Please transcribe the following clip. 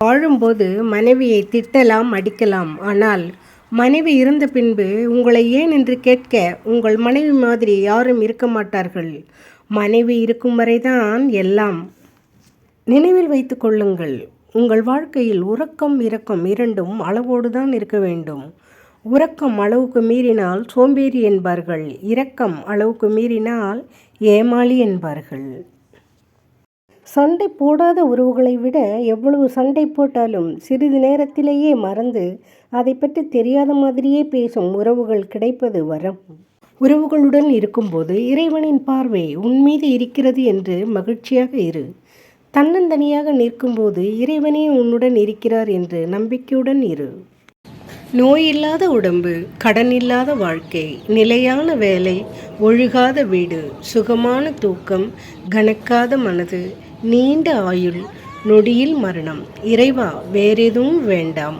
வாழும்போது மனைவியை திட்டலாம் அடிக்கலாம். ஆனால் மனைவி இருந்த பின்பு உங்களை ஏன் என்று கேட்க உங்கள் மனைவி மாதிரி யாரும் இருக்க மாட்டார்கள். மனைவி இருக்கும் வரைதான் எல்லாம் நினைவில் வைத்து கொள்ளுங்கள். உங்கள் வாழ்க்கையில் உறக்கம் இரக்கம் இரண்டும் அளவோடு தான் இருக்க வேண்டும். உறக்கம் அளவுக்கு மீறினால் சோம்பேறி என்பார்கள். இரக்கம் அளவுக்கு மீறினால் ஏமாளி என்பார்கள். சண்டை போடாத உறவுகளை விட எவ்வளவு சண்டை போட்டாலும் சிறிது நேரத்திலேயே மறந்து அதை பற்றி தெரியாத மாதிரியே பேசும் உறவுகள் கிடைப்பது வரம். உறவுகளுடன் இருக்கும்போது இறைவனின் பார்வை உன் மீது இருக்கிறது என்று மகிழ்ச்சியாக இரு. தன்னந்தனியாக நிற்கும்போது இறைவனே உன்னுடன் இருக்கிறார் என்று நம்பிக்கையுடன் இரு. நோயில்லாத உடம்பு கடன் இல்லாத வாழ்க்கை நிலையான வேலை ஒழுகாத வீடு சுகமான தூக்கம் கணக்காத மனது நீண்ட ஆயுள் நொடியில் மரணம். இறைவா வேறெதுவும் வேண்டாம்.